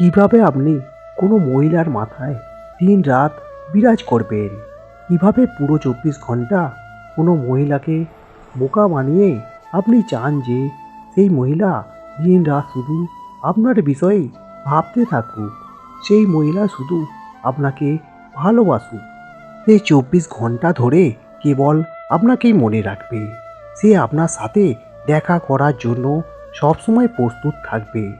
কীভাবে আপনি কোনো মহিলার মাথায় দিন রাত বিরাজ করবেন? কীভাবে পুরো চব্বিশ ঘণ্টা কোনো মহিলাকে বোকা বানিয়ে আপনি চান যে সেই মহিলা দিন রাত শুধু আপনার বিষয়ে ভাবতে থাকুক? সেই মহিলা শুধু আপনাকে ভালোবাসুক। সে চব্বিশ ঘণ্টা ধরে কেবল আপনাকেই মনে রাখবে। সে আপনার সাথে দেখা করার জন্য সবসময় প্রস্তুত থাকবে।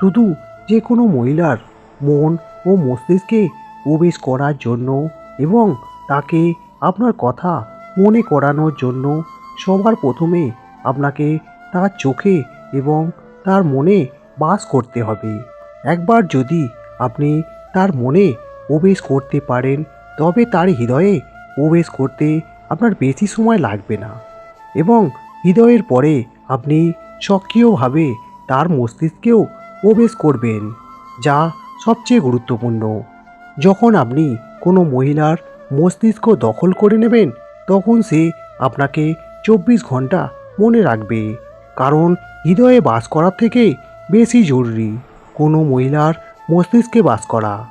শুধু যে কোনো মহিলার মন ও মস্তিষ্কে প্রবেশ করার জন্য এবং তাকে আপনার কথা মনে করানোর জন্য সবার প্রথমে আপনাকে তার চোখে এবং তার মনে বাস করতে হবে। একবার যদি আপনি তার মনে প্রবেশ করতে পারেন, তবে তার হৃদয়ে প্রবেশ করতে আপনার বেশি সময় লাগবে না এবং হৃদয়ের পরে আপনি সক্রিয়ভাবে তার মস্তিষ্কেও প্রবেশ করবেন, যা সবচেয়ে গুরুত্বপূর্ণ। যখন আপনি কোনো মহিলার মস্তিষ্ক দখল করে নেবেন, তখন সে আপনাকে চব্বিশ ঘণ্টা মনে রাখবে, কারণ হৃদয়ে বাস করার থেকে বেশি জরুরি কোনো মহিলার মস্তিষ্কে বাস করা।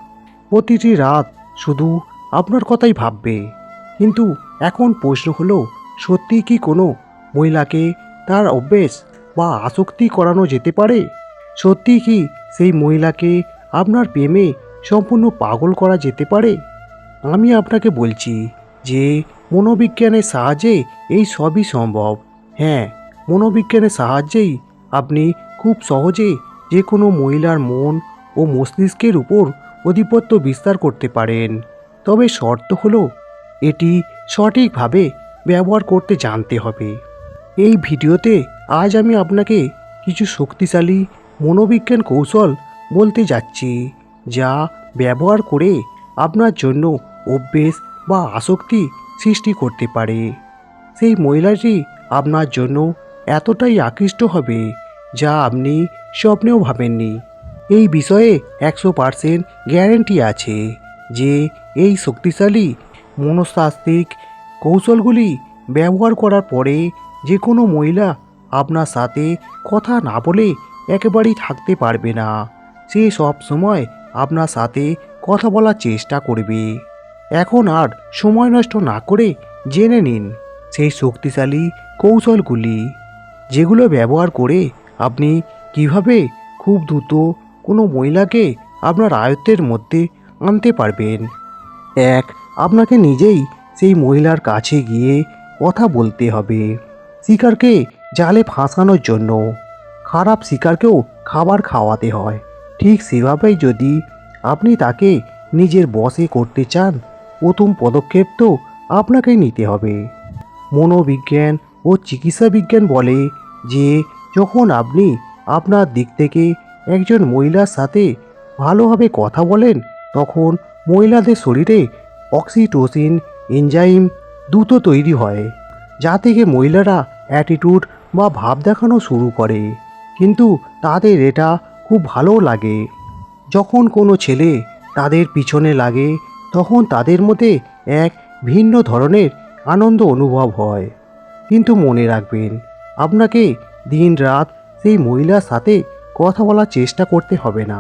প্রতিটি রাত শুধু আপনার কথাই ভাববে। কিন্তু এখন প্রশ্ন হলো সত্যি কি কোনো মহিলাকে তার অভ্যেস বা আসক্তি করানো যেতে পারে? সত্যি কি সেই মহিলাকে আপনার প্রেমে সম্পূর্ণ পাগল করা যেতে পারে? আমি আপনাকে বলছি যে মনোবিজ্ঞানের সাহায্যে এই সবই সম্ভব। হ্যাঁ মনোবিজ্ঞানের সাহায্যেই আপনি খুব সহজে যে কোনো মহিলার মন ও মস্তিষ্কের উপর আধিপত্য বিস্তার করতে পারেন। তবে শর্ত হলো, এটি সঠিকভাবে ব্যবহার করতে জানতে হবে। এই ভিডিওতে আজ আমি আপনাকে কিছু শক্তিশালী মনোবিজ্ঞান কৌশল বলতে যাচ্ছি, যা ব্যবহার করে আপনার জন্য অভ্যেস বা আসক্তি সৃষ্টি করতে পারে। সেই মহিলাটি আপনার জন্য এতটাই আকৃষ্ট হবে, যা আপনি স্বপ্নেও ভাবেননি। এই বিষয়ে একশো পারসেন্ট গ্যারেন্টি আছে যে এই শক্তিশালী মনস্তাত্ত্বিক কৌশলগুলি ব্যবহার করার পরে যে কোনো মহিলা আপনার সাথে কথা না বলে একেবারেই থাকতে পারবে না। সে সব সময় আপনার সাথে কথা বলার চেষ্টা করবে। এখন আর সময় নষ্ট না করে জেনে নিন সেই শক্তিশালী কৌশলগুলি, যেগুলো ব্যবহার করে আপনি কীভাবে খুব দ্রুত কোনো মহিলাকে আপনার আয়ত্তের মধ্যে আনতে পারবেন। এক, আপনাকে নিজেই সেই মহিলার কাছে গিয়ে কথা বলতে হবে। শিকারকে জালে ফাঁসানোর জন্য। খারাপ শিকারকেও খাবার খাওয়াতে হয়। ঠিক সেভাবেই যদি আপনি তাকে নিজের বসে করতে চান, প্রথম পদক্ষেপ তো আপনাকেই নিতে হবে। মনোবিজ্ঞান ও চিকিৎসা বিজ্ঞান বলে যে, যখন আপনি আপনার দিক থেকে একজন মহিলার সাথে ভালোভাবে কথা বলেন, তখন মহিলাদের শরীরে অক্সিটোসিন এনজাইম দ্রুত তৈরি হয়, যা থেকে মহিলারা অ্যাটিটিউড বা ভাব দেখানো শুরু করে। কিন্তু তাদের এটা খুব ভালো লাগে। যখন কোনো ছেলে তাদের পিছনে লাগে, তখন তাদের মধ্যে এক ভিন্ন ধরনের আনন্দ অনুভব হয়। কিন্তু মনে রাখবেন, আপনাকে দিন রাত সেই মহিলার সাথে কথা বলার চেষ্টা করতে হবে না।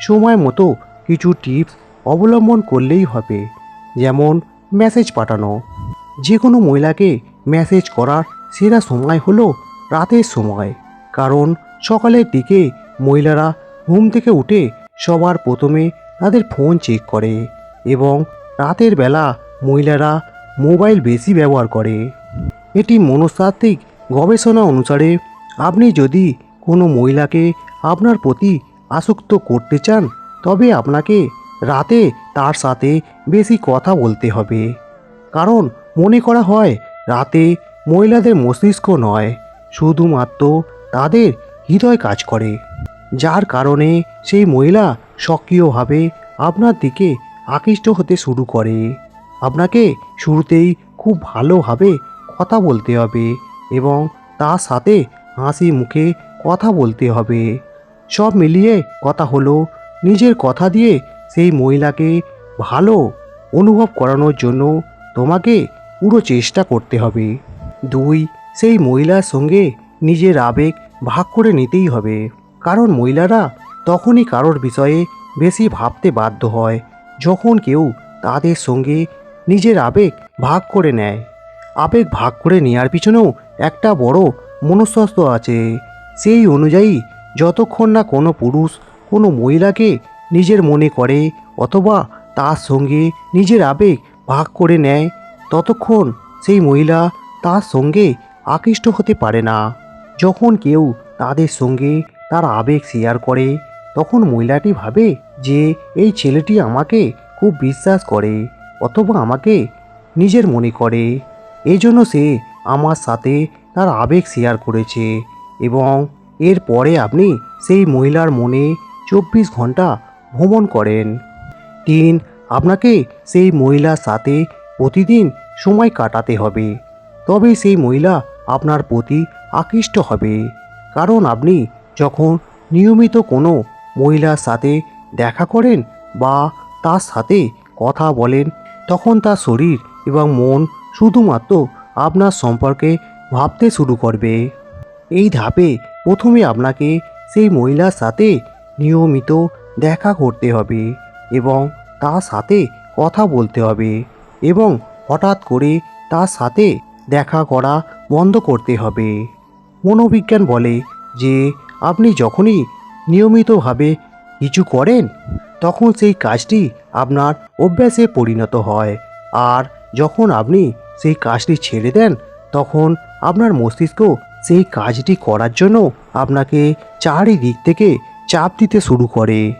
সময় মতো কিছু টিপস অবলম্বন করলেই হবে, যেমন মেসেজ পাঠানো। যে কোনো মহিলাকে মেসেজ করার সেরা সময় হলো রাতের সময়, কারণ সকালের দিকে মহিলারা ঘুম থেকে উঠে সবার প্রথমে তাদের ফোন চেক করে এবং রাতের বেলা মহিলারা মোবাইল বেশি ব্যবহার করে। এটি মনস্তাত্ত্বিক গবেষণা অনুসারে আপনি যদি কোনো মহিলাকে আপনার প্রতি আসক্ত করতে চান, তবে আপনাকে রাতে তার সাথে বেশি কথা বলতে হবে। কারণ মনে করা হয়, রাতে মহিলাদের মস্তিষ্ক নয়, শুধুমাত্র তাদের হৃদয় কাজ করে। যার কারণে সেই মহিলা সক্রিয়ভাবে আপনার দিকে আকৃষ্ট হতে শুরু করে। আপনাকে শুরুতেই খুব ভালোভাবে কথা বলতে হবে এবং তার সাথে হাসি মুখে কথা বলতে হবে। সব মিলিয়ে কথা হলো, নিজের কথা দিয়ে সেই মহিলাকে ভালো অনুভব করানোর জন্য তোমাকে পুরো চেষ্টা করতে হবে। দুই, সেই মহিলার সঙ্গে নিজের আবেগ ভাগ করে নিতেই হবে। কারণ মহিলারা তখনই কারোর বিষয়ে বেশি ভাবতে বাধ্য হয়, যখন কেউ তাদের সঙ্গে নিজের আবেগ ভাগ করে নেয়। আবেগ ভাগ করে নেওয়ার পিছনেও একটা বড় মনস্তত্ব আছে। সেই অনুযায়ী যতক্ষণ না কোনো পুরুষ কোনো মহিলাকে নিজের মনে করে অথবা তার সঙ্গে নিজের আবেগ ভাগ করে নেয়, ততক্ষণ সেই মহিলা তার সঙ্গে আকৃষ্ট হতে পারে না। যখন কেউ তাদের সঙ্গে তার আবেগ শেয়ার করে, তখন মহিলাটি ভাবে যে এই ছেলেটি আমাকে খুব বিশ্বাস করে অথবা আমাকে নিজের মনে করে। এই জন্য সে আমার সাথে তার আবেগ শেয়ার করেছে এবং এরপরে আপনি সেই মহিলার মনে চব্বিশ ঘণ্টা ভ্রমণ করেন। তিন আপনাকে সেই মহিলার সাথে প্রতিদিন সময় কাটাতে হবে। তবে সেই মহিলা আপনার প্রতি আকৃষ্ট হবে। কারণ আপনি যখন নিয়মিত কোনো মহিলার সাথে দেখা করেন বা তার সাথে কথা বলেন, তখন তার শরীর এবং মন শুধুমাত্র আপনার সম্পর্কে ভাবতে শুরু করবে। এই ধাপে প্রথমে আপনাকে সেই মহিলার সাথে নিয়মিত দেখা করতে হবে এবং তার সাথে কথা বলতে হবে এবং হঠাৎ করে তার সাথে দেখা করা বন্ধ করতে হবে। মনোবিজ্ঞান বলে যে, আপনি যখনই নিয়মিতভাবে কিছু করেন, তখন সেই কাজটি আপনার অভ্যাসে পরিণত হয়। আর যখন আপনি সেই কাজটি ছেড়ে দেন, তখন আপনার মস্তিষ্ক সেই কাজটি করার জন্য আপনাকে চারিদিক থেকে চাপ দিতে শুরু করে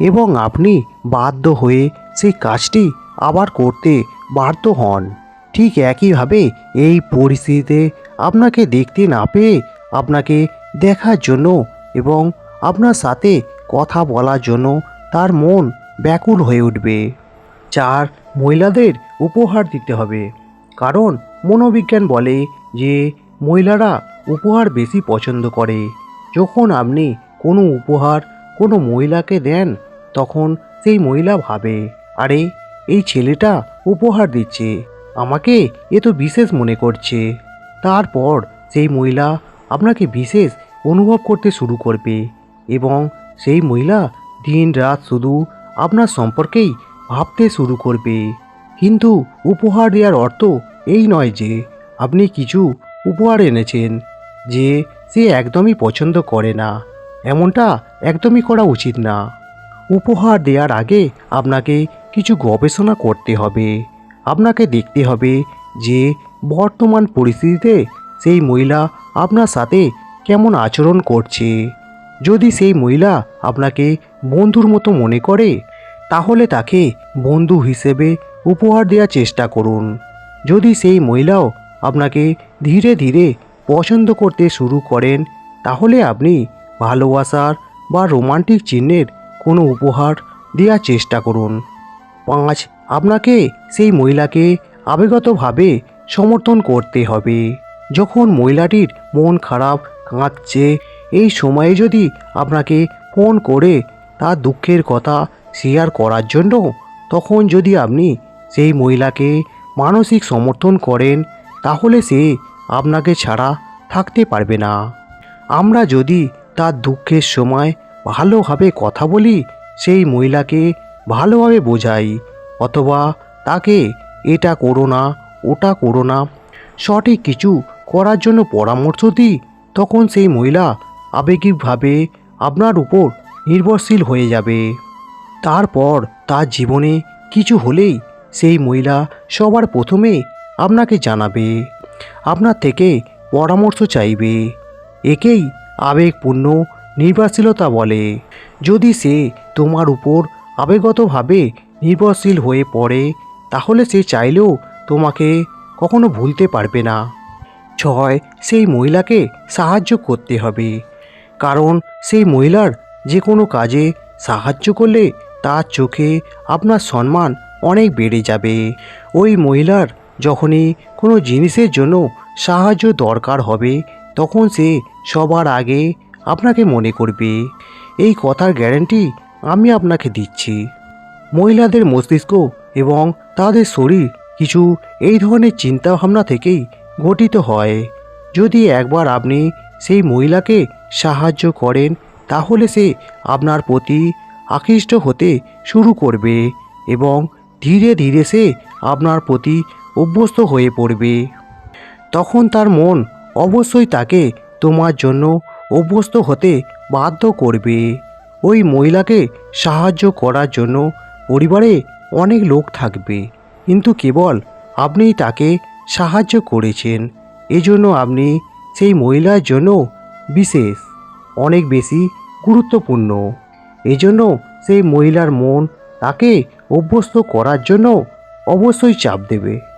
এবং আপনি বাধ্য হয়ে সেই কাজটি আবার করতে বাধ্য হন। ঠিক একইভাবে এই পরিস্থিতিতে আপনাকে দেখতে না পেয়ে আপনাকে দেখার জন্য এবং আপনার সাথে কথা বলার জন্য তার মন ব্যাকুল হয়ে উঠবে। চার, মহিলাদের উপহার দিতে হবে। কারণ মনোবিজ্ঞান বলে যে মহিলারা উপহার বেশি পছন্দ করে। যখন আপনি কোনো উপহার কোনো মহিলাকে দেন, তখন সেই মহিলা ভাবে, আরে, এই ছেলেটা উপহার দিচ্ছে। আমাকে এ তো বিশেষ মনে করছে। তারপর সেই মহিলা আপনাকে বিশেষ অনুভব করতে শুরু করবে এবং সেই মহিলা দিন রাত শুধু আপনার সম্পর্কেই ভাবতে শুরু করবে। কিন্তু উপহার দেওয়ার অর্থ এই নয় যে আপনি কিছু উপহার এনেছেন যে সে একদমই পছন্দ করে না। এমনটা একদমই করা উচিত না। উপহার দেওয়ার আগে আপনাকে কিছু গবেষণা করতে হবে। আপনাকে দেখতে হবে যে বর্তমান পরিস্থিতিতে সেই মহিলা আপনার সাথে কেমন আচরণ করছে? যদি সেই মহিলা আপনাকে বন্ধুর মতো মনে করে, তাহলে তাকে বন্ধু হিসেবে উপহার দেওয়ার চেষ্টা করুন। যদি সেই মহিলাও আপনাকে ধীরে ধীরে পছন্দ করতে শুরু করেন, তাহলে আপনি ভালোবাসার বা রোমান্টিক চিহ্নের কোনো উপহার দেওয়ার চেষ্টা করুন। পাঁচ, আপনাকে সেই মহিলাকে আবেগতভাবে সমর্থন করতে হবে। যখন মহিলাটির মন খারাপ, কাঁদছে, এই সময়ে যদি আপনাকে ফোন করে তার দুঃখের কথা শেয়ার করার জন্য, তখন যদি আপনি সেই মহিলাকে মানসিক সমর্থন করেন, তাহলে সে আপনাকে ছাড়া থাকতে পারবে না। আমরা যদি তার দুঃখের সময় ভালোভাবে কথা বলি, সেই মহিলাকে ভালোভাবে বোঝাই, অথবা তাকে এটা করো না ওটা করো না। সঠিক কিছু করার জন্য পরামর্শ দিই। তখন সেই মহিলা আবেগিকভাবে আপনার উপর নির্ভরশীল হয়ে যাবে। তারপর তার জীবনে কিছু হলেই সেই মহিলা সবার প্রথমে আপনাকে জানাবে। আপনার থেকে পরামর্শ চাইবে। একেই আবেগপূর্ণ নির্ভরশীলতা বলে। যদি সে তোমার উপর আবেগতভাবে নির্ভরশীল হয়ে পড়ে, তাহলে সে চাইলেও তোমাকে কখনো ভুলতে পারবে না। ছয়, সেই মহিলাকে সাহায্য করতে হবে। কারণ সেই মহিলার যে কোনো কাজে সাহায্য করলে তার চোখে আপনার সম্মান অনেক বেড়ে যাবে। ওই মহিলার যখনই কোনো জিনিসের জন্য সাহায্য দরকার হবে, তখন সে সবার আগে আপনাকে মনে করবে। এই কথার গ্যারান্টি আমি আপনাকে দিচ্ছি। মহিলাদের মস্তিষ্ক এবং তাদের শরীর কিছু এই ধরনের চিন্তাভাবনা থেকেই গঠিত হয়। যদি একবার আপনি সেই মহিলাকে সাহায্য করেন, তাহলে সে আপনার প্রতি আকৃষ্ট হতে শুরু করবে এবং ধীরে ধীরে সে আপনার প্রতি অভ্যস্ত হয়ে পড়বে। তখন তার মন অবশ্যই তাকে তোমার জন্য অভ্যস্ত হতে বাধ্য করবে। ওই মহিলাকে সাহায্য করার জন্য পরিবারে অনেক লোক থাকবে। কিন্তু কেবল আপনি তাকে সাহায্য করেছেন। এজন্য আপনি সেই মহিলার জন্য বিশেষ, অনেক বেশি গুরুত্বপূর্ণ। এজন্য সেই মহিলার মন তাকে অভ্যস্ত করার জন্য অবশ্যই চাপ দেবে।